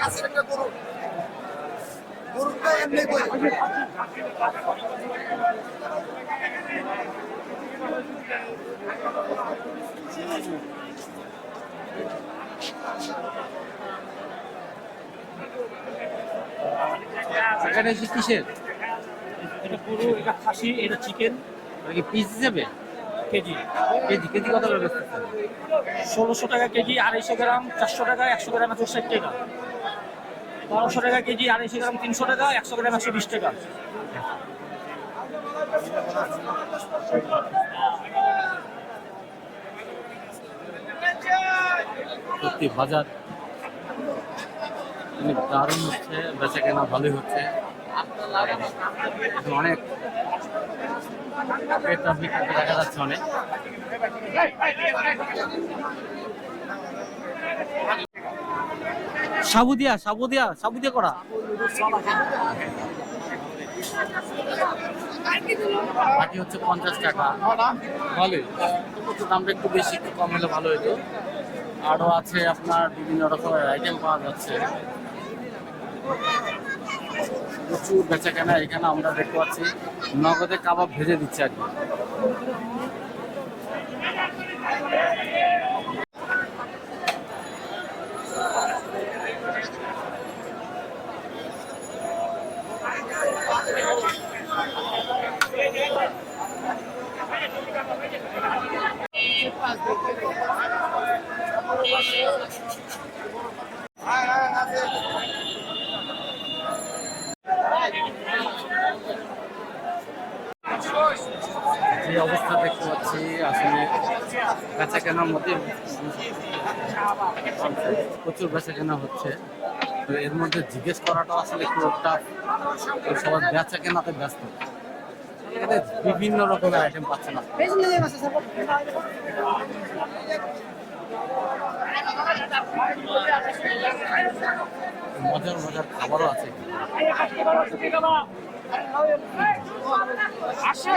কাছে একটা করুন এমনি এখানে এসে কিসের? এটা গরু এটা খাসি এটা চিকেন। এটা কি পিস হিসেবে? কেজি। কেজি কেজি কত করে বেচতেছেন? ষোলোশো টাকা কেজি আড়াইশো গ্রাম চারশো টাকা একশো গ্রাম একশো ষাট টাকা। বারোশো টাকা কেজি আড়াইশো গ্রাম তিনশো টাকা একশো গ্রাম একশো বিশ টাকা। বাজার দারুণ হচ্ছে বেচা কেনা ভালোই হচ্ছে। অনেক দেখা যাচ্ছে অনেক। সাবুদিয়া সাবুদিয়া সাবুদিয়া করা। বাকি হচ্ছে পঞ্চাশ টাকা। ভালোই। দামটা একটু বেশি, একটু কম হলে ভালো হতো আরও আছে আপনার বিভিন্ন রকমের আইটেম পাওয়া যাচ্ছে। প্রচুর বেচা কেনা এখানে আমরা দেখতে পাচ্ছি। নগদে কাবাব ভেজে দিচ্ছে আর কি। যে অবস্থা দেখতে পাচ্ছি, আসলে বেচা কেনার মধ্যে প্রচুর বেচা কেনা হচ্ছে। তো এর মধ্যে জিজ্ঞেস করাটা আসলে একটু টাফ তো সবাই বেচা কেনাতে ব্যস্ত বিভিন্ন রকমের আইটেম পাচ্ছে না মজার মজার খাবারও আছে। আছে।